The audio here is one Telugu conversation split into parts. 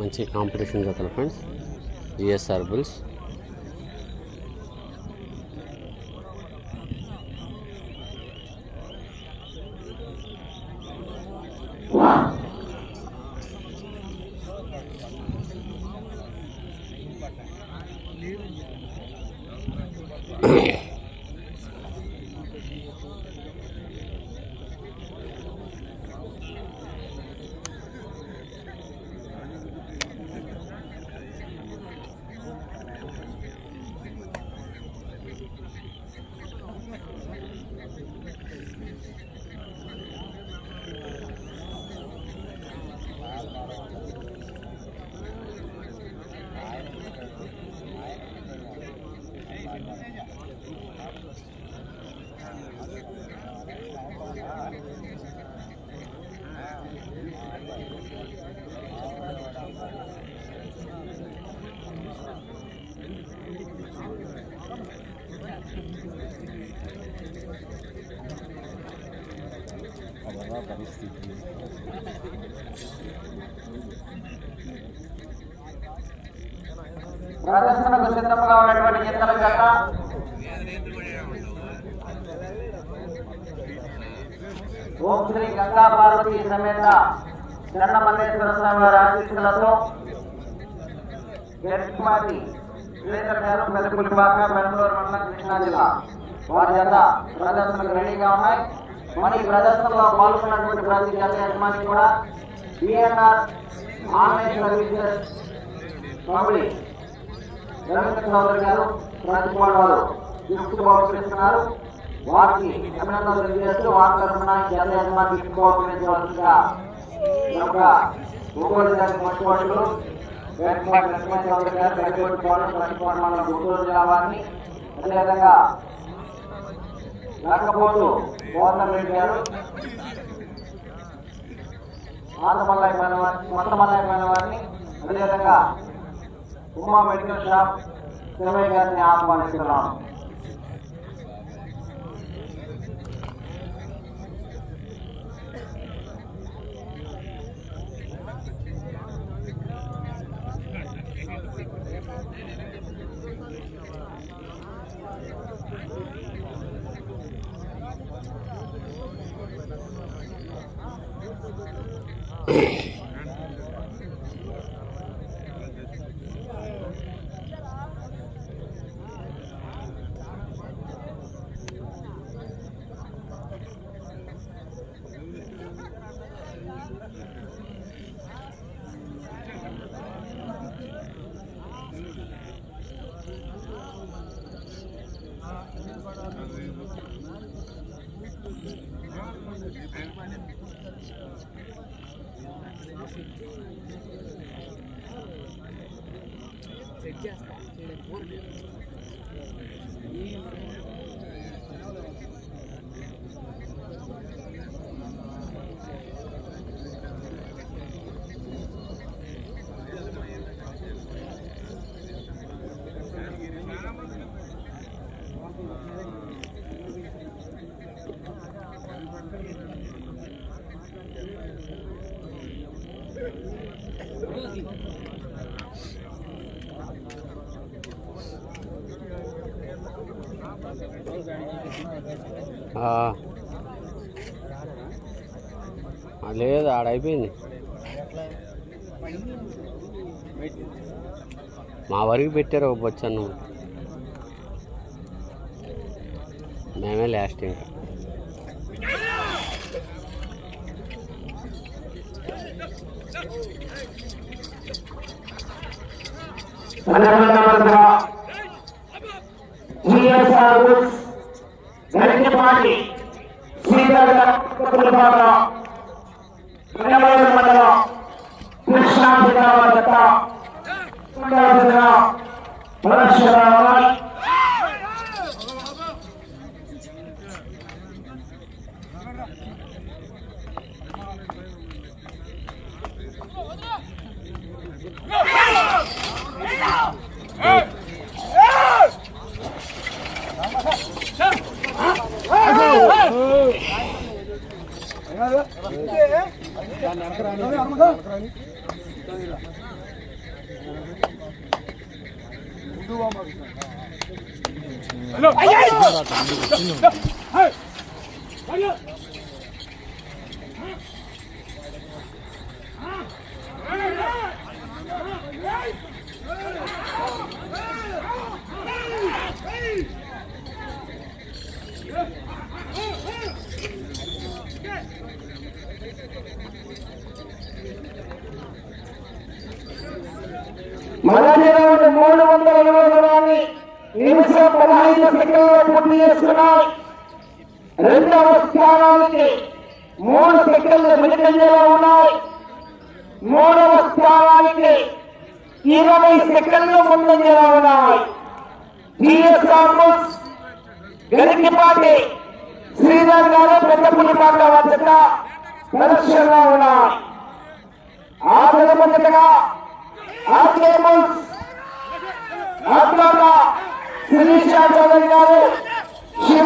మంచి కాంపిటీషన్ జతలు ఫ్రెండ్స్ జిఎస్ఆర్ బుల్స్ ప్రదర్శనకు సిద్ధంగా ఉన్నటువంటి చింతల జత. ఓం శ్రీ గంగా పార్వతి సమేత చెన్నమల్లేశ్వర స్వామి వారి ఆశీస్సులతో గట్టిమాటి శ్రీధర్ గారు పెద్దపులిపాక బెంగళూరు మండలం కృష్ణా జిల్లా. వారి జత ప్రదర్శనకు రెడీగా ఉన్నాయి. మరి ప్రదర్శనలో పాల్గొన్నటువంటి ప్రతి జత యజమాని కూడా BNR online services public Ravindra Chaudhary గారు రాజకుమార్ వారు గిఫ్ట్ బాక్స్ ఇస్తున్నారు వారికి అభినందనలు తెలియజేస్తూ వారి తరఫున జన యజమాని గిఫ్ట్ బాక్స్ ఇవ్వాల్సిందిగా గారి చౌదరి గారు గడిపోటి వాళ్ళు రాజకుమార్ గుంటూరు జిల్లా వారిని అదేవిధంగా లేకపోతూ గవర్నర్ రెడ్డి గారు ఆంధ్రమల్లయ్య అదేవిధంగా उमा मेडिकल शॉप समय कहते हैं आत्मा Hey. లేదు ఆడ అయిపోయింది. మా వరకు పెట్టారు ఒక బొచ్చన్ను మేమే లాస్ట్ ఇంకా. అదేవిధంగా బుక్స్ గరికపాటి మండలం కృష్ణా జిల్లా వద్ద ఉండాల్సిన దాన్ని నరకరాని నరకరాని హలో అయ్యో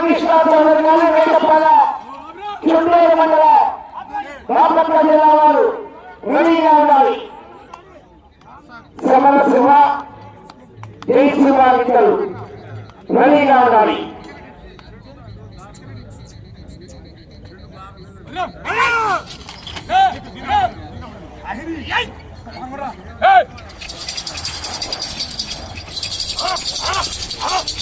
రామకృష్ణాపురం వేటపాల చుండూరు మండల రామకృష్ణ జిల్లా వారు రెడీగా ఉండాలి సమర సింహ జయసింహ ఇద్దరు రెడీగా ఉండాలి Hey! Good!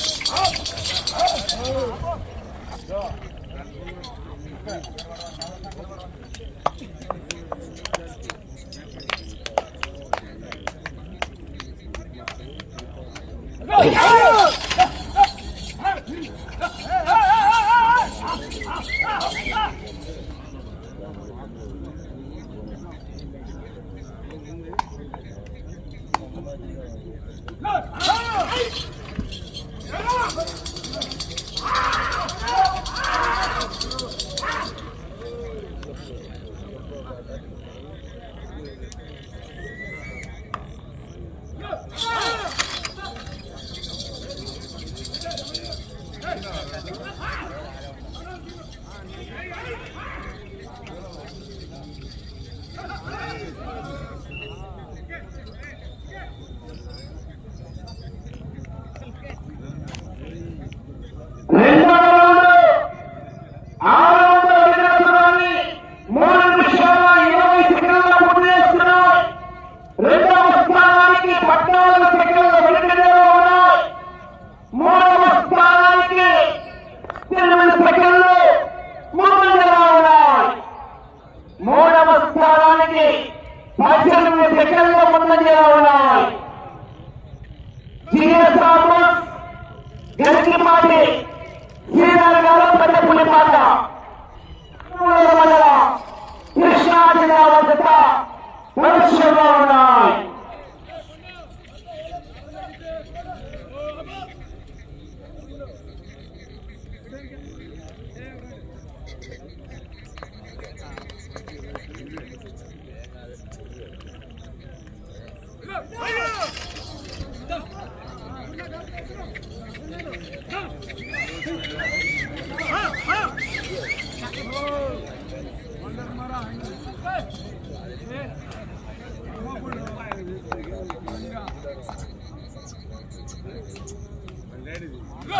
はい!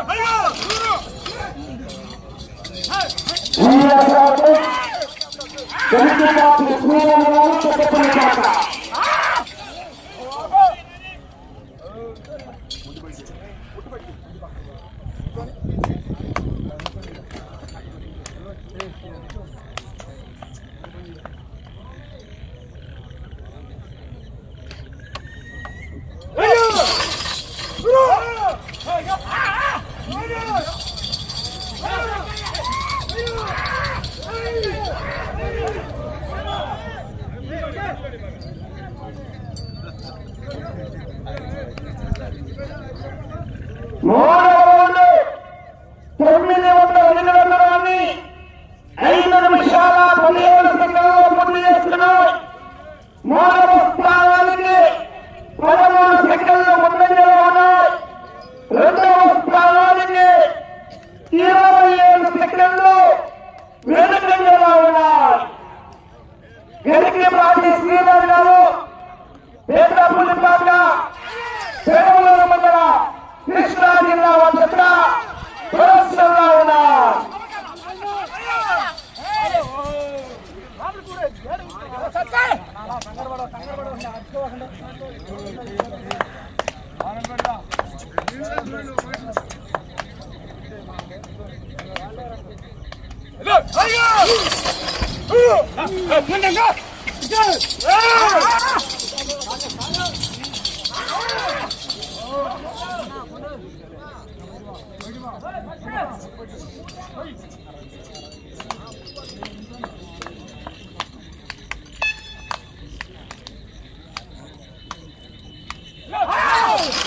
没有 పరశురామాయ్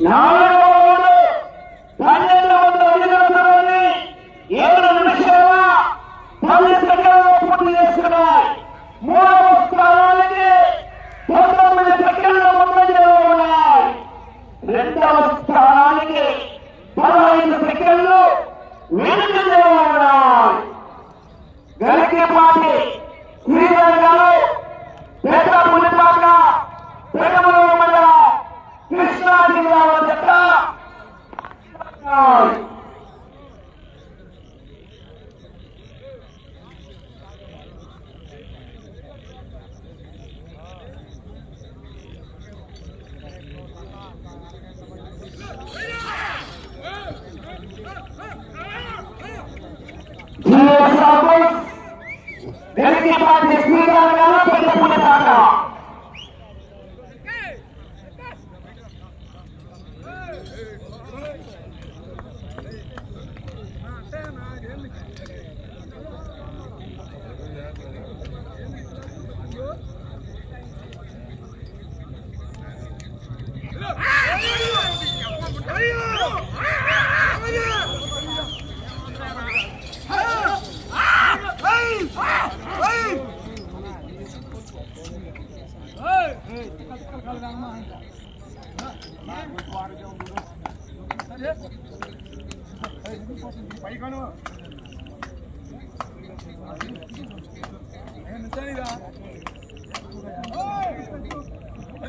నాలుగవ గరికపాటి శ్రీధర్ గారు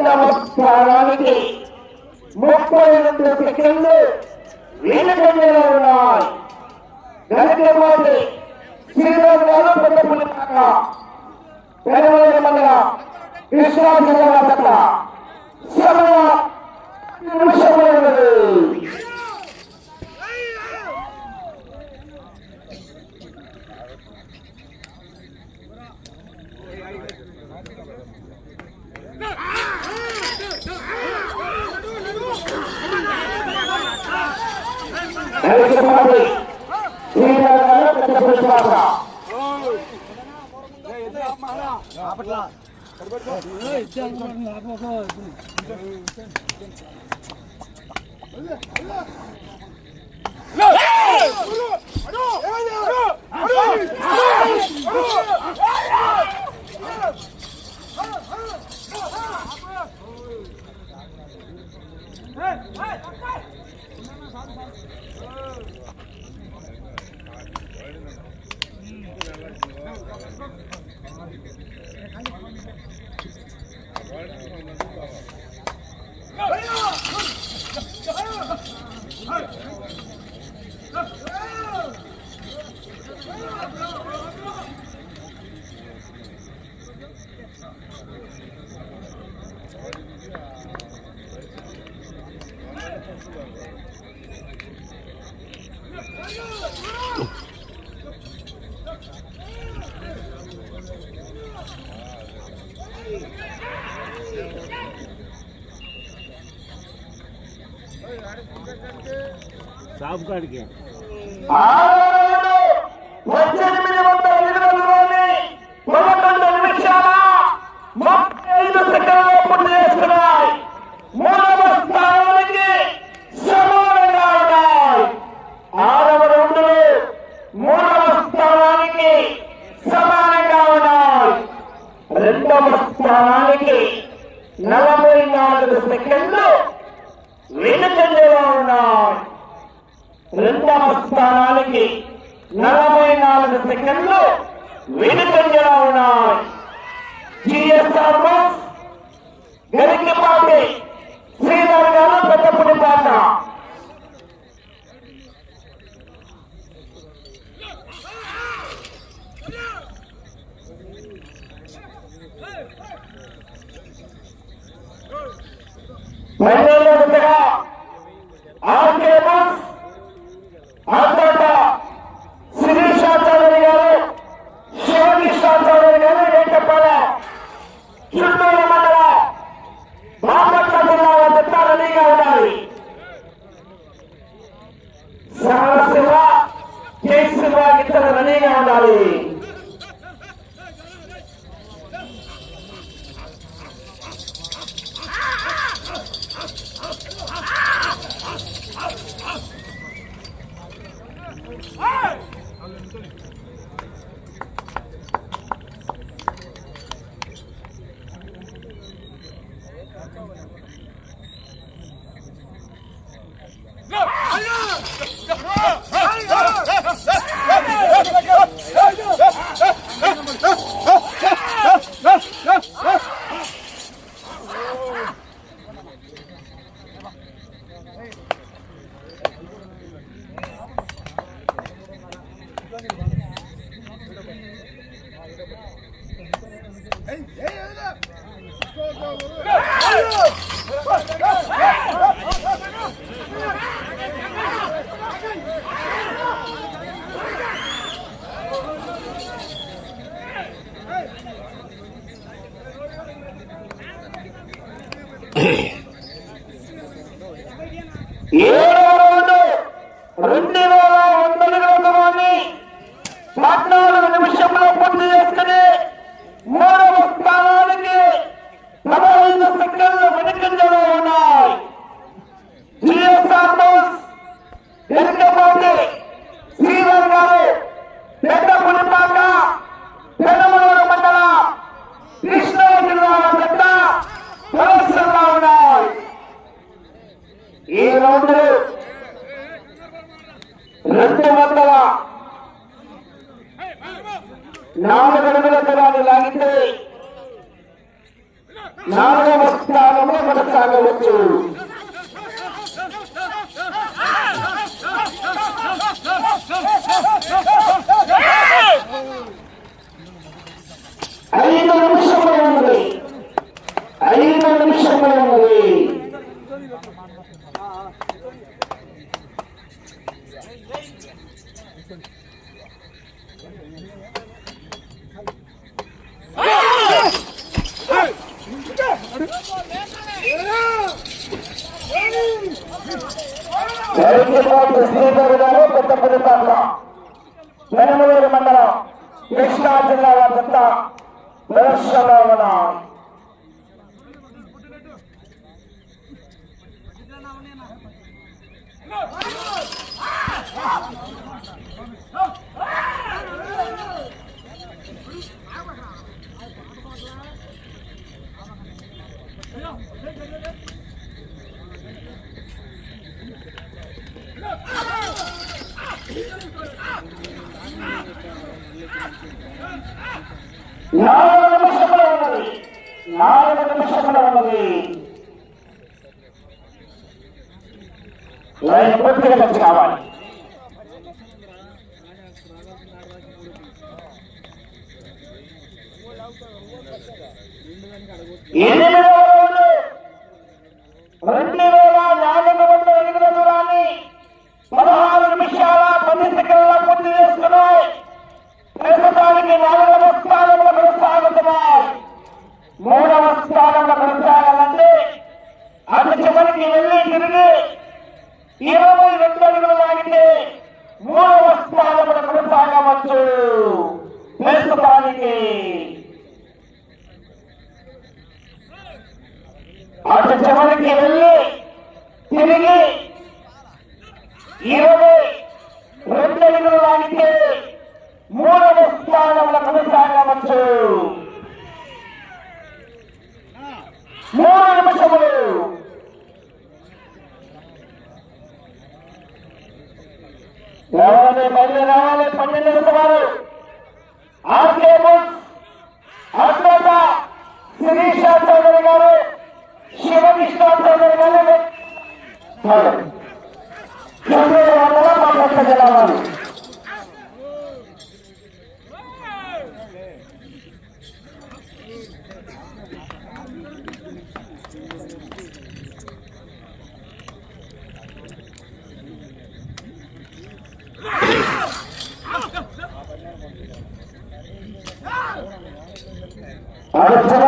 రెండవ ముప్పై రెండు సెకండ్లు వెనుకంజలో ఉన్నాయి. గరికపాటి శ్రీరామ్ గారు పెద్దపల్లి పులిపాక పెరవల మండలం కృష్ణా జిల్లా వద్ద. సమయం. నిమిషములు ఎలక్ట్రానిక్ శ్రీనగర్ పెద్ద పురుషులాట అప్పట్లో साफ़ करके నాలుగు నిమిషంలో ఉన్నది నాలుగు నిమిషంలో ఉన్నది కావాలి రెండు వేల నాలుగు వందల ఎనిమిది దూరాన్ని పదహారు అవినీతికల్లా పూర్తి చేసుకున్నాయి. ప్రస్తుతానికి నాలుగవ స్థానంలో కొనసాగుతున్నాయి. మూడవ స్థానంలో కొనసాగాలంటే అటు చివరికి వెళ్ళి తిరిగి ఇరవై రెండు అడుగులు లాగితే మూడవ స్థానంలో కొనసాగవచ్చు. ప్రస్తుతానికి అటు చివరికి వెళ్ళి తిరిగి ఇరవై రెండు అడుగులు మూడవ స్థానంలో కొనసాగవచ్చు. మూడు నిమిషములు. రావాలి బయలు రావాలి? పన్నెండు నిమిషాలు ఆర్కే బుక్స్ అద్భుత శిరీష చౌదరి గారు శివకృష్ణ చౌదరి గారు. తొమ్మిది వందల పదకొండు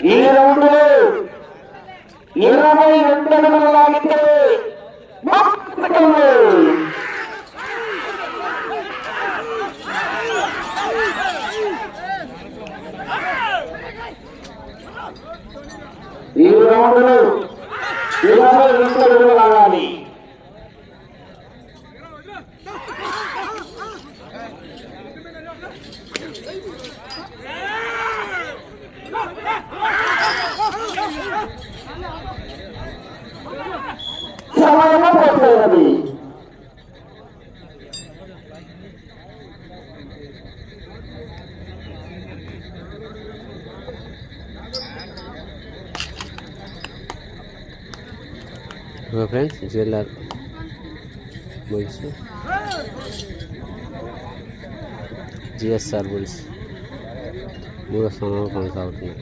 ఈ రౌండ్లో ఇరవై రెండు అడుగులు లాగితే ముప్పై సెకండ్లు ఈ రౌండ్లో ఇరవై రెండు అడుగులు లాగాలి సమయము పోతున్నది okay friends GLR bulls GSR bulls మూడో స్థానంలో కొనసాగుతున్నాయి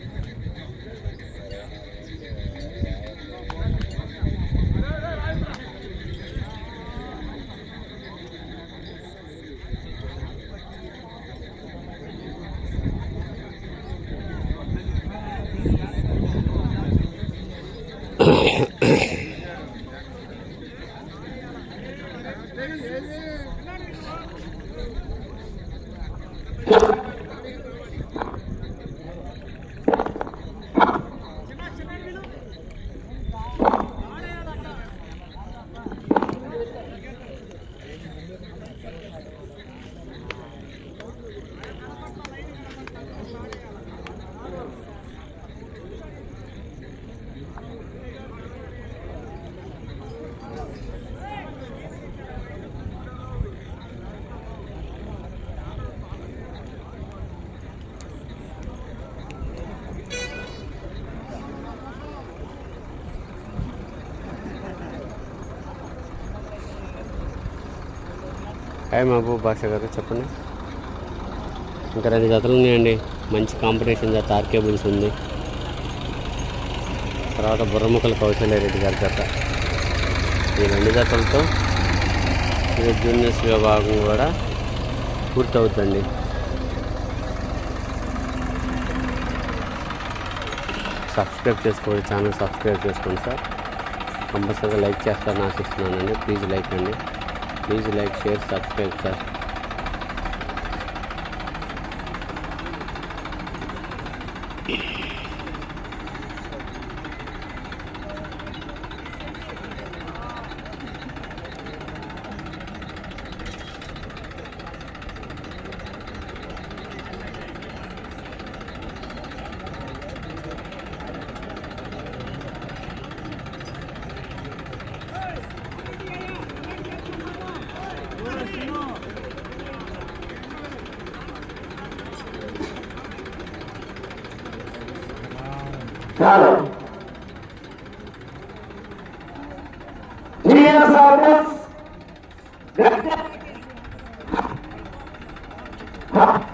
హాయ్ మహబూబ్ బాషా గారు చెప్పండి. ఇంకా రెండు జతలు ఉన్నాయండి. మంచి కాంపిటీషన్ జత ఆర్కేబుల్స్ ఉంది. తర్వాత బుర్రముక్కల కౌశల్యరెడ్డి గారి జత ఈ రెండు జతలతో జూనియర్స్ విభాగం కూడా పూర్తవుతుంది సబ్స్క్రైబ్ చేసుకోండి ఛానల్ సబ్స్క్రైబ్ చేసుకోండి సార్. కంపల్సరీగా లైక్ చేస్తారని ఆశిస్తున్నానండి. ప్లీజ్ లైక్ అండి. Please like share subscribe sir Ha!